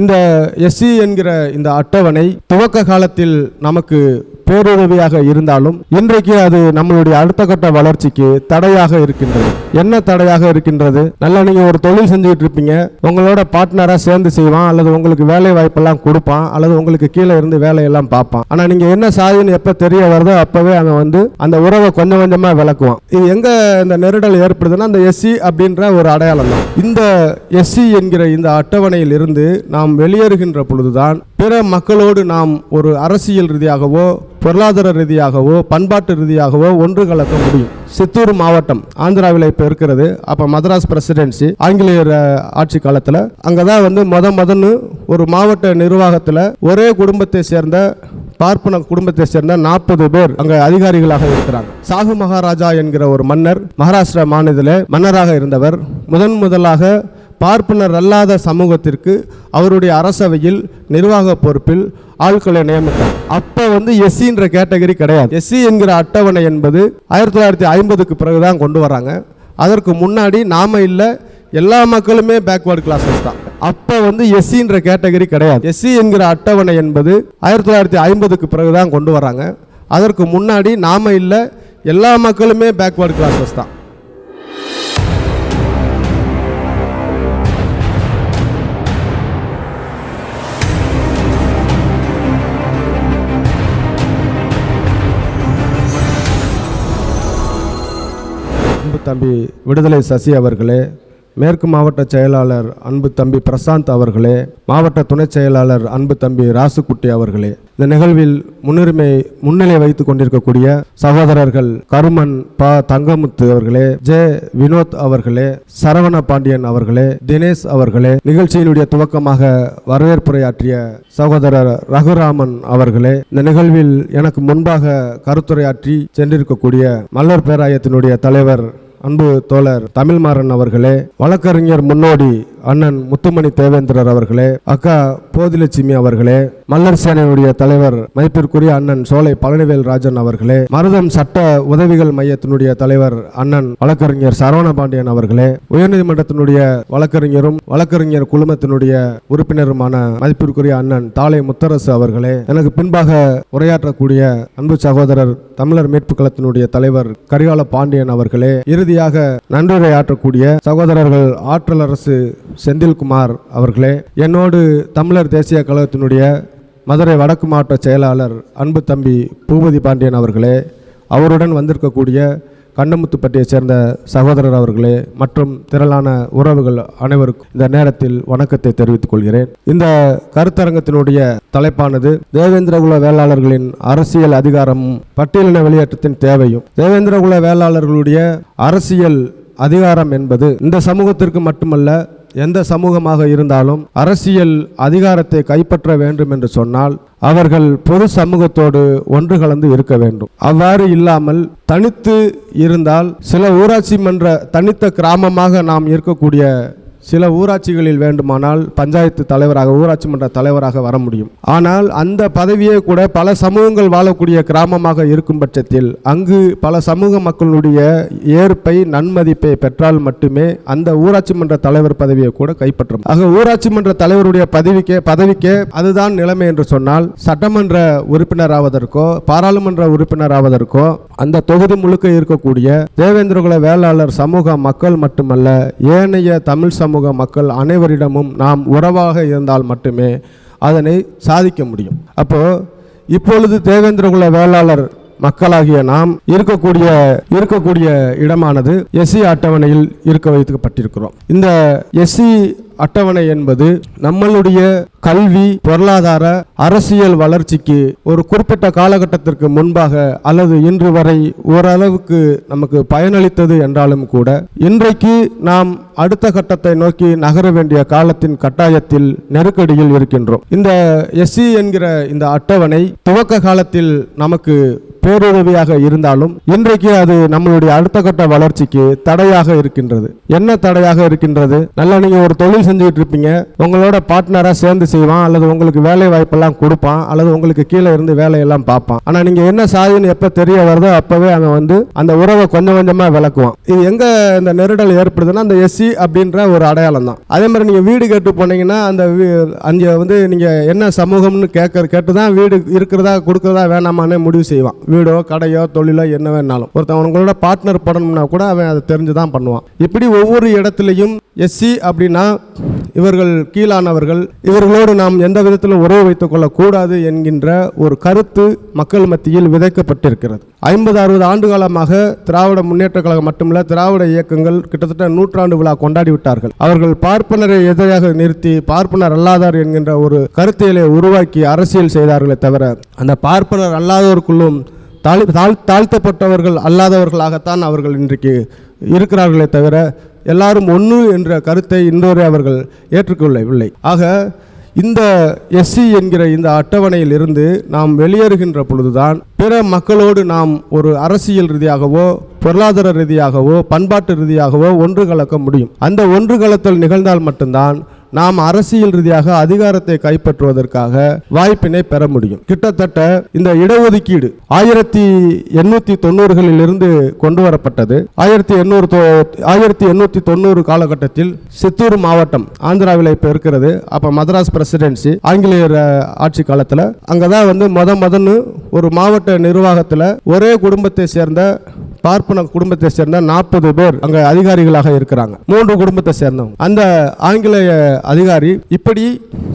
இந்த எஸ்சி என்கிற இந்த அட்டவணை துவக்க காலத்தில் நமக்கு பேருதவியாக இருந்தாலும் இன்றைக்கு அது நம்மளுடைய அடுத்த கட்ட வளர்ச்சிக்கு தடையாக இருக்கின்றது. என்ன தடையாக இருக்கின்றது? நல்லா நீங்க ஒரு தொழில் செஞ்சுக்கிட்டு இருப்பீங்க. உங்களோட பார்ட்னரா சேர்ந்து செய்வான் அல்லது உங்களுக்கு வேலை வாய்ப்பெல்லாம் கொடுப்பான் அல்லது உங்களுக்கு கீழே இருந்து வேலையெல்லாம் பார்ப்பான். ஆனா நீங்க என்ன சாதின்னு எப்ப தெரிய வருதோ அப்பவே அவன் வந்து அந்த உறவை கொஞ்சம் கொஞ்சமா விளக்குவான். இது எங்க இந்த நெருடல் ஏற்படுதுன்னா அந்த எஸ்சி அப்படின்ற ஒரு அடையாளம் தான் இந்த எஸ்சி என்கிற இந்த அட்டவணையில் இருந்து நாம் வெளியேறுகின்ற பொழுதுதான் பிற மக்களோடு நாம் ஒரு அரசியல் ரீதியாகவோ பொருளாதார ரீதியாகவோ பண்பாட்டு ரீதியாகவோ ஒன்று கலக்க முடியும். சித்தூர் மாவட்டம் ஆந்திராவில் இப்போ இருக்கிறது. அப்போ மதராஸ் பிரசிடென்சி ஆங்கிலேயர் ஆட்சி காலத்தில். அங்கே தான் வந்து முத மதன்னு ஒரு மாவட்ட நிர்வாகத்தில் ஒரே குடும்பத்தை சேர்ந்த பார்ப்பன குடும்பத்தை சேர்ந்த நாற்பது பேர் அங்க அதிகாரிகளாக இருக்கிறாங்க. சாகு மகாராஜா என்கிற ஒரு மன்னர் மகாராஷ்டிரா மாநில மன்னராக இருந்தவர். முதன் முதலாக பார்ப்பனர் அல்லாத சமூகத்திற்கு அவருடைய அரசவையில் நிர்வாக பொறுப்பில் ஆட்களை நியமித்தார். அப்போ வந்து எஸ்சின்ற கேட்டகரி கிடையாது. எஸ்சி என்கிற அட்டவணை என்பது ஆயிரத்தி தொள்ளாயிரத்தி ஐம்பதுக்கு பிறகுதான் கொண்டு வராங்க. அதற்கு முன்னாடி நாம இல்லை எல்லா மக்களுமே பேக்வேர்டு கிளாஸஸ் தான். அப்போ வந்து எஸ்சின்ற கேட்டகரி கிடையாது. எஸ்சி என்கிற அட்டவணை என்பது ஆயிரத்தி தொள்ளாயிரத்தி ஐம்பதுக்கு பிறகு தான் கொண்டு வராங்க. அதற்கு முன்னாடி நாம இல்லை எல்லா மக்களுமே பேக்வேர்டு கிளாஸஸ் தான். தம்பி விடுதலை சசி அவர்களே மேற்கு மாவட்ட செயலாளர் அன்பு தம்பி பிரசாந்த் அவர்களே மாவட்ட துணை செயலாளர் அன்பு தம்பி ராசுக்குட்டி அவர்களே. இந்த நிகழ்வில் முன்னுரிமை முன்னிலை வைத்துக் கொண்டிருக்கக்கூடிய சகோதரர்கள் கருமன் ப. தங்கமுத்து அவர்களே ஜே. வினோத் அவர்களே சரவண பாண்டியன் அவர்களே தினேஷ் அவர்களே நிகழ்ச்சியினுடைய துவக்கமாக வரவேற்புரையாற்றிய சகோதரர் ரகுராமன் அவர்களே இந்த நிகழ்வில் எனக்கு முன்பாக கருத்துரையாற்றி சென்றிருக்கக்கூடிய மல்லர் பேராயத்தினுடைய தலைவர் அன்பு தோழர் தமிழ்மாறன் அவர்களே வழக்கறிஞர் முன்னோடி அண்ணன் முத்துமணி தேவேந்திரர் அவர்களே அக்கா போதிலட்சுமி அவர்களே மல்லர் சேனையுடைய தலைவர் மதிப்பிற்குரிய அண்ணன் சோலை பழனிவேல் ராஜன் அவர்களே மருதம் சட்ட உதவிகள் மையத்தினுடைய தலைவர் அண்ணன் வழக்கறிஞர் சரவண பாண்டியன் அவர்களே உயர்நீதிமன்றத்தினுடைய வழக்கறிஞரும் வழக்கறிஞர் குழுமத்தினுடைய உறுப்பினருமான மதிப்பிற்குரிய அண்ணன் தாளை முத்தரசு அவர்களே எனக்கு பின்பாக உரையாற்றக்கூடிய அன்பு சகோதரர் தமிழர் மீட்பு களத்தினுடைய தலைவர் கரிகால பாண்டியன் அவர்களே இறுதியாக நன்றியுரையாற்றக்கூடிய சகோதரர்கள் ஆற்றல் அரசு செந்தில்குமார் அவர்களே என்னோடு தமிழர் தேசிய கழகத்தினுடைய மதுரை வடக்கு மாவட்ட செயலாளர் அன்பு தம்பி பூபதி பாண்டியன் அவர்களே அவருடன் வந்திருக்கக்கூடிய கண்ணமுத்துப்பட்டியைச் சேர்ந்த சகோதரர் அவர்களே மற்றும் திரளான உறவுகள் அனைவருக்கும் இந்த நேரத்தில் வணக்கத்தை தெரிவித்துக் கொள்கிறேன். இந்த கருத்தரங்கத்தினுடைய தலைப்பானது தேவேந்திரகுல வேளாளர்களின் அரசியல் அதிகாரமும் பட்டியலின வெளியேற்றத்தின் தேவையும். தேவேந்திரகுல வேளாளர்களுடைய அரசியல் அதிகாரம் என்பது இந்த சமூகத்திற்கு மட்டுமல்ல எந்த சமூகமாக இருந்தாலும் அரசியல் அதிகாரத்தை கைப்பற்ற வேண்டும் என்று சொன்னால் அவர்கள் பொது சமூகத்தோடு ஒன்று கலந்து இருக்க வேண்டும். அவ்வாறு இல்லாமல் தனித்து இருந்தால் சில ஊராட்சி மன்ற தனித்த கிராமமாக நாம் இருக்கக்கூடிய சில ஊராட்சிகளில் வேண்டுமானால் பஞ்சாயத்து தலைவராக ஊராட்சி மன்ற தலைவராக வர முடியும். ஆனால் அந்த பதவியே கூட பல சமூகங்கள் வாழக்கூடிய கிராமமாக இருக்கும் பட்சத்தில் அங்கு பல சமூக மக்களுடைய ஏற்பை நன்மதிப்பை பெற்றால் மட்டுமே அந்த ஊராட்சி மன்ற தலைவர் பதவியை கூட கைப்பற்றும் ஆக ஊராட்சி மன்ற தலைவருடைய பதவிக்கே பதவிக்கே அதுதான் நிலைமை என்று சொன்னால் சட்டமன்ற உறுப்பினர் ஆவதற்கோ பாராளுமன்ற உறுப்பினர் ஆவதற்கோ அந்த தொகுதி முழுக்க இருக்கக்கூடிய தேவேந்திரகுல வேளாளர் சமூக மக்கள் மட்டுமல்ல ஏனைய தமிழ் சமூக மக்கள் அனைவரிடமும் நாம் உறவாக இருந்தால் மட்டுமே அதனை சாதிக்க முடியும். அப்போ இப்பொழுது தேவேந்திரகுல வேளாளர் மக்களாகிய நாம் இருக்கக்கூடிய இருக்கக்கூடிய இடமானது எஸ்சி அட்டவணையில் இருக்க வைக்கப்பட்டிருக்கிறோம். இந்த எஸ்சி அட்டவணை என்பது நம்மளுடைய கல்வி பொருளாதார அரசியல் வளர்ச்சிக்கு ஒரு குறிப்பிட்ட காலகட்டத்திற்கு முன்பாக அல்லது இன்று வரை ஓரளவுக்கு நமக்கு பயனளித்தது என்றாலும் கூட இன்றைக்கு நாம் அடுத்த கட்டத்தை நோக்கி நகர வேண்டிய காலத்தின் கட்டாயத்தில் நெருக்கடியில் இருக்கின்றோம். இந்த எஸ்சி என்கிற இந்த அட்டவணை துவக்க காலத்தில் நமக்கு பேருதவியாக இருந்தாலும் இன்றைக்கு அது நம்மளுடைய அடுத்த கட்ட வளர்ச்சிக்கு தடையாக இருக்கின்றது. என்ன தடையாக இருக்கின்றது? நல்லா நீங்க ஒரு தொழில் செஞ்சுக்கிட்டு இருப்பீங்க உங்களோட பார்ட்னரா சேர்ந்து செய்வான் அல்லது உங்களுக்கு வேலை வாய்ப்பெல்லாம் கொடுப்பான் அல்லது உங்களுக்கு கீழே இருந்து வேலையெல்லாம் பார்ப்பான். ஆனா நீங்க என்ன சாதின்னு எப்ப தெரிய வருதோ அப்பவே அவன் வந்து அந்த உறவை கொஞ்சம் கொஞ்சமா விளக்குவான். இது எங்க இந்த நெருடல் ஏற்படுதுன்னா அந்த எஸ்சி அப்படின்ற ஒரு அடையாளம் தான். அதே மாதிரி நீங்க வீடு கேட்டு போனீங்கன்னா அந்த அங்கே வந்து நீங்க என்ன சமூகம்னு கேட்க கேட்டு தான் வீடு இருக்கிறதா கொடுக்கறதா வேணாமான்னு முடிவு செய்வான். வீடோ கடையோ தொழிலோ என்ன வேணாலும். ஒருத்தன் உங்களோட பார்ட்னர் படணும்னா கூட அவன் அதை தெரிஞ்சு தான் பண்ணுவான். இப்படி ஒவ்வொரு இடத்துலையும் எஸ்சி அப்படின்னா இவர்கள் கீழானவர்கள். இவர்களோடு நாம் எந்த விதத்தில் உறவு வைத்துக் கொள்ளக்கூடாது என்கின்ற ஒரு கருத்து மக்கள் மத்தியில் விதைக்கப்பட்டிருக்கிறது. ஐம்பது அறுபது ஆண்டு காலமாக திராவிட முன்னேற்ற கழகம் மட்டுமல்ல திராவிட இயக்கங்கள் கிட்டத்தட்ட நூற்றாண்டு விழா கொண்டாடி விட்டார்கள். அவர்கள் பார்ப்பனரை எதிராக நிறுத்தி பார்ப்பனர் அல்லாதார் என்கின்ற ஒரு கருத்தியலை உருவாக்கி அரசியல் செய்தார்களே தவிர அந்த பார்ப்பனர் அல்லாதோருக்குள்ளும் தாழ் தாழ் தாழ்த்தப்பட்டவர்கள் அல்லாதவர்களாகத்தான் அவர்கள் இன்றைக்கு இருக்கிறார்களே தவிர எல்லாரும் ஒன்று என்ற கருத்தை இன்றோரே அவர்கள் ஏற்றுக்கொள்ளவில்லை. ஆக இந்த எஸ்சி என்கிற இந்த அட்டவணையில் இருந்து நாம் வெளியேறுகின்ற பொழுதுதான் பிற மக்களோடு நாம் ஒரு அரசியல் ரீதியாகவோ பொருளாதார ரீதியாகவோ பண்பாட்டு ரீதியாகவோ ஒன்று கலக்க முடியும். அந்த ஒன்று கலத்தல் நிகழ்ந்தால் மட்டும்தான் நாம் அரசியல் ரீதியாக அதிகாரத்தை கைப்பற்றுவதற்காக வாய்ப்பினை பெற முடியும். கிட்டத்தட்ட இந்த இடஒதுக்கீடு ஆயிரத்தி எண்ணூத்தி தொண்ணூறுகளில் இருந்து கொண்டு வரப்பட்டது. ஆயிரத்தி எண்ணூறு ஆயிரத்தி எண்ணூத்தி தொண்ணூறு காலகட்டத்தில் சித்தூர் மாவட்டம் ஆந்திராவில் இப்போ இருக்கிறது. அப்போ மதராஸ் பிரசிடென்சி ஆங்கிலேயர் ஆட்சி காலத்தில் அங்கே தான் வந்து முத முதன்னு ஒரு மாவட்ட நிர்வாகத்தில் ஒரே குடும்பத்தை சேர்ந்த பார்ப்பன குடும்பத்தை சேர்ந்த நாற்பது பேர் அங்க அதிகாரிகளாக இருக்கிறாங்க. மூன்று குடும்பத்தை சேர்ந்தவங்க. அந்த ஆங்கிலேய அதிகாரி இப்படி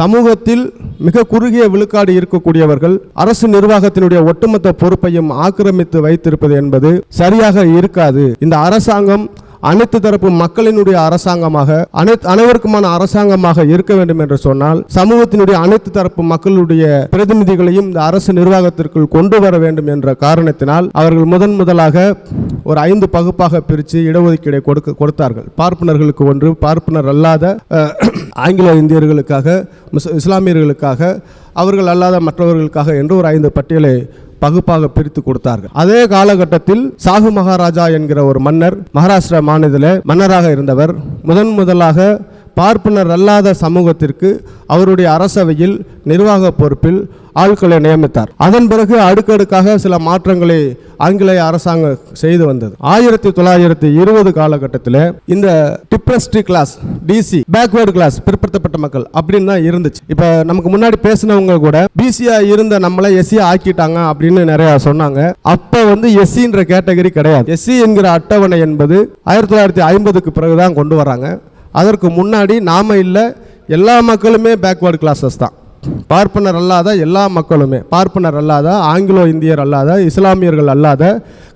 சமூகத்தில் மிக குறுகிய விழுக்காடு இருக்கக்கூடியவர்கள் அரசு நிர்வாகத்தினுடைய ஒட்டுமொத்த பொறுப்பையும் ஆக்கிரமித்து வைத்திருப்பது என்பது சரியாக இருக்காது. இந்த அரசாங்கம் அனைத்து தரப்பு மக்களினுடைய அரசாங்கமாக அனைத்து அனைவருக்குமான அரசாங்கமாக இருக்க வேண்டும் என்று சொன்னால் சமூகத்தினுடைய அனைத்து தரப்பு மக்களுடைய பிரதிநிதிகளையும் இந்த அரசு நிர்வாகத்திற்குள் கொண்டு வர வேண்டும் என்ற காரணத்தினால் அவர்கள் முதன் முதலாக ஒரு ஐந்து பகுப்பாக பிரித்து இடஒதுக்கீடை கொடுக்க கொடுத்தார்கள். பார்ப்பனர்களுக்கு ஒன்று பார்ப்பனர் அல்லாத ஆங்கில இந்தியர்களுக்காக இஸ்லாமியர்களுக்காக அவர்கள் அல்லாத மற்றவர்களுக்காக என்று ஒரு ஐந்து பட்டியலை பகுப்பாக பிரித்து கொடுத்தார்கள். அதே காலகட்டத்தில் சாகு மகாராஜா என்கிற ஒரு மன்னர் மகாராஷ்டிரா மாநில மன்னராக இருந்தவர். முதன் முதலாக பார்ப்பனர் அல்லாத சமூகத்திற்கு அவருடைய அரசவையில் நிர்வாக பொறுப்பில் ஆட்களை நியமித்தார். அதன் பிறகு அடுக்கடுக்காக சில மாற்றங்களை ஆங்கிலேய அரசாங்கம் செய்து வந்தது. ஆயிரத்தி தொள்ளாயிரத்தி இருபது காலகட்டத்தில் இந்த depressed class DC backward class பிற்படுத்தப்பட்ட மக்கள் அப்படின்னு தான் இருந்துச்சு. இப்போ நமக்கு முன்னாடி பேசினவங்க கூட பிசியா இருந்த நம்மளை எஸ்சியா ஆக்கிட்டாங்க அப்படின்னு நிறைய சொன்னாங்க. அப்போ வந்து எஸ்சின்ற கேட்டகரி கிடையாது. எஸ்சி என்கிற அட்டவணை என்பது ஆயிரத்தி தொள்ளாயிரத்தி ஐம்பதுக்கு பிறகுதான் கொண்டு வராங்க. அதற்கு முன்னாடி நாம இல்லை எல்லா மக்களுமே பேக்வேர்டு கிளாஸஸ் தான். பார்ப்பனர் அல்லாத எல்லா மக்களுமே பார்ப்பனர் அல்லாத ஆங்கிலோ இந்தியர் அல்லாத இஸ்லாமியர்கள் அல்லாத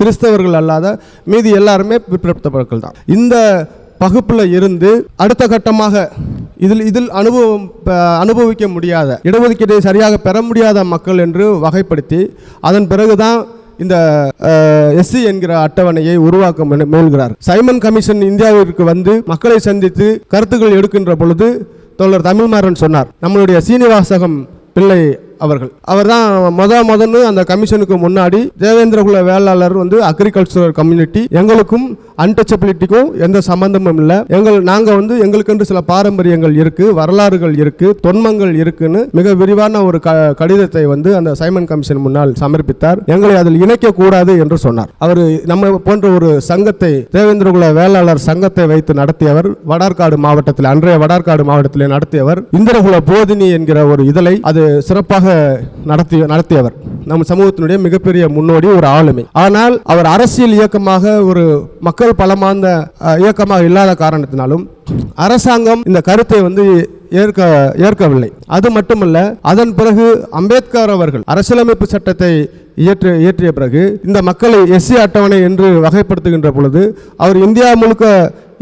கிறிஸ்தவர்கள் அல்லாத மீதி எல்லாருமே பிற்படுத்தப்பட்டவர்கள் தான். இந்த பகுப்பில் இருந்து அடுத்த கட்டமாக இதில் இதில் அனுபவம் அனுபவிக்க முடியாத இடஒதுக்கீட்டை சரியாக பெற முடியாத மக்கள் என்று வகைப்படுத்தி அதன் பிறகுதான் இந்த எஸ்சி என்கிற அட்டவணையை உருவாக்க முயல்கிறார். சைமன் கமிஷன் இந்தியாவிற்கு வந்து மக்களை சந்தித்து கருத்துக்கள் எடுக்கின்ற பொழுது தோழர் தமிழ்மாறன் சொன்னார் நம்மளுடைய சீனிவாசகம் பிள்ளை அவர்கள். அவர் தான் மொத முதன்னு அந்த கமிஷனுக்கு முன்னாடி தேவேந்திரகுல வேளாளர் வந்து அக்ரிகல்ச்சரல் கம்யூனிட்டி எங்களுக்கும் அன்டச்சபிலிட்டிக்கும் எந்த சம்பந்தமும் இல்லை. எங்கள் நாங்கள் வந்து எங்களுக்கென்று சில பாரம்பரியங்கள் இருக்கு வரலாறுகள் இருக்கு தொன்மங்கள் இருக்குன்னு மிக விரிவான ஒரு க கடிதத்தை வந்து அந்த சைமன் கமிஷன் முன்னால் சமர்ப்பித்தார். எங்களை அதில் இணைக்க கூடாது என்று சொன்னார். அவர் நம்ம போன்ற ஒரு சங்கத்தை தேவேந்திரகுல வேளாளர் சங்கத்தை வைத்து நடத்தியவர் வடார்காடு மாவட்டத்தில் அன்றைய வடார்காடு மாவட்டத்தில் நடத்தியவர் இந்திரகுல போதினி என்கிற ஒரு இதழை அது சிறப்பாக நடத்தி நடத்தியவர். நம் சமூகத்தினுடைய மிகப்பெரிய முன்னோடி ஒரு ஆளுமை. ஆனால் அவர் அரசியல் இயக்கமாக ஒரு மக்கள் பலமார்ந்த இயக்கமாக இல்லாத காரணத்தினாலும் அரசாங்கம் இந்த கருத்தை வந்து ஏற்க ஏற்கவில்லை. அது மட்டுமல்ல அதன் பிறகு அம்பேத்கர் அவர்கள் அரசியலமைப்பு சட்டத்தை இயற்ற இயற்றிய பிறகு இந்த மக்களை எஸ்சி அட்டவணை என்று வகைப்படுத்துகின்ற பொழுது அவர் இந்தியா முழுக்க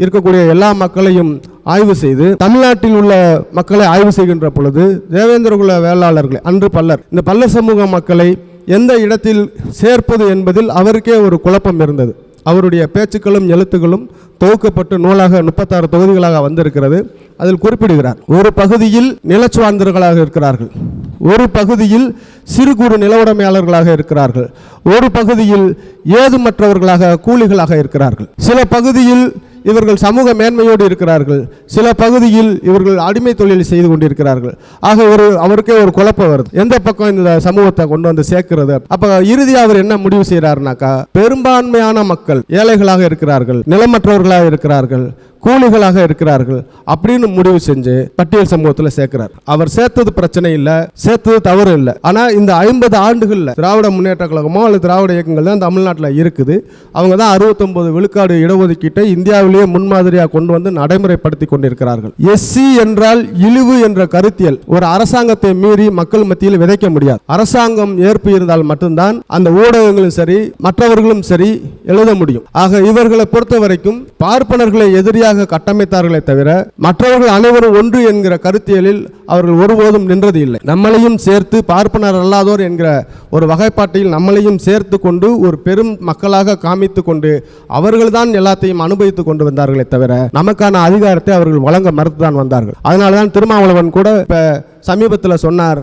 இருக்கக்கூடிய எல்லா மக்களையும் ஆய்வு செய்து தமிழ்நாட்டில் உள்ள மக்களை ஆய்வு செய்கின்ற பொழுது தேவேந்திரகுல வேளாளர்களை அன்று பல்லர் இந்த பல்லர் சமூக மக்களை எந்த இடத்தில் சேர்ப்பது என்பதில் அவருக்கே ஒரு குழப்பம் இருந்தது. அவருடைய பேச்சுக்களும் எழுத்துக்களும் தொகுக்கப்பட்டு நூலாக முப்பத்தாறு தொகுதிகளாக வந்திருக்கிறது. அதில் குறிப்பிடுகிறார் ஒரு பகுதியில் நிலச்சுவார்ந்தர்களாக இருக்கிறார்கள். ஒரு பகுதியில் சிறு குறு நிலவுடைமையாளர்களாக இருக்கிறார்கள். ஒரு பகுதியில் ஏதுமற்றவர்களாக கூலிகளாக இருக்கிறார்கள். சில பகுதியில் இவர்கள் சமூக மேன்மையோடு இருக்கிறார்கள். சில பகுதியில் இவர்கள் அடிமை தொழில் செய்து கொண்டிருக்கிறார்கள். ஆக ஒரு அவருக்கே ஒரு குழப்பம் வருது. எந்த பக்கம் இந்த சமூகத்தை கொண்டு வந்து சேர்க்கிறது? அப்ப இறுதியாக அவர் என்ன முடிவு செய்யறாருனாக்கா பெரும்பான்மையான மக்கள் ஏழைகளாக இருக்கிறார்கள் நிலமற்றவர்களாக இருக்கிறார்கள் கூலிகளாக இருக்கிறார்கள் அப்படின்னு முடிவு செஞ்சு பட்டியல் சமூகத்தில் சேர்க்கிறார். அவர் சேர்த்தது பிரச்சனை இல்லை சேர்த்தது தவறு இல்லை. ஆனால் இந்த ஐம்பது ஆண்டுகளில் திராவிட முன்னேற்ற கழகமோ அல்லது திராவிட இயக்கங்கள் தான் தமிழ்நாட்டில் இருக்குது. அவங்க தான் அறுபத்தொன்பது விழுக்காடு இடஒதுக்கீட்டை இந்தியாவிலேயே முன்மாதிரியாக கொண்டு வந்து நடைமுறைப்படுத்தி கொண்டிருக்கிறார்கள். எஸ்சி என்றால் இழிவு என்ற கருத்தியல். ஒரு அரசாங்கத்தை மீறி மக்கள் மத்தியில் விதைக்க முடியாது. அரசாங்கம் ஏற்பு இருந்தால் மட்டும்தான் அந்த ஊடகங்களும் சரி மற்றவர்களும் சரி எழுத முடியும். ஆக இவர்களை பொறுத்த வரைக்கும் பார்ப்பனர்களை எதிரியாக கட்டமைத்தார்களே தவிர மற்றவர்கள் அனைவரும் ஒன்று என்கிற கருத்தியலில் அவர்கள் ஒருபோதும் நின்றது இல்லை. நம்மளையும் சேர்த்து பார்ப்பனர் அல்லாதோர் என்கிற ஒரு வகைப்பாட்டில் நம்மளையும் சேர்த்து கொண்டு ஒரு பெரும் மக்களாக காமித்து கொண்டு அவர்கள்தான் எல்லாத்தையும் அனுபவித்து கொண்டு வந்தார்களே தவிர நமக்கான அதிகாரத்தை அவர்கள் வழங்க மறுத்துதான் வந்தார்கள். அதனால தான் திருமாவளவன் கூட இப்போ சமீபத்தில் சொன்னார்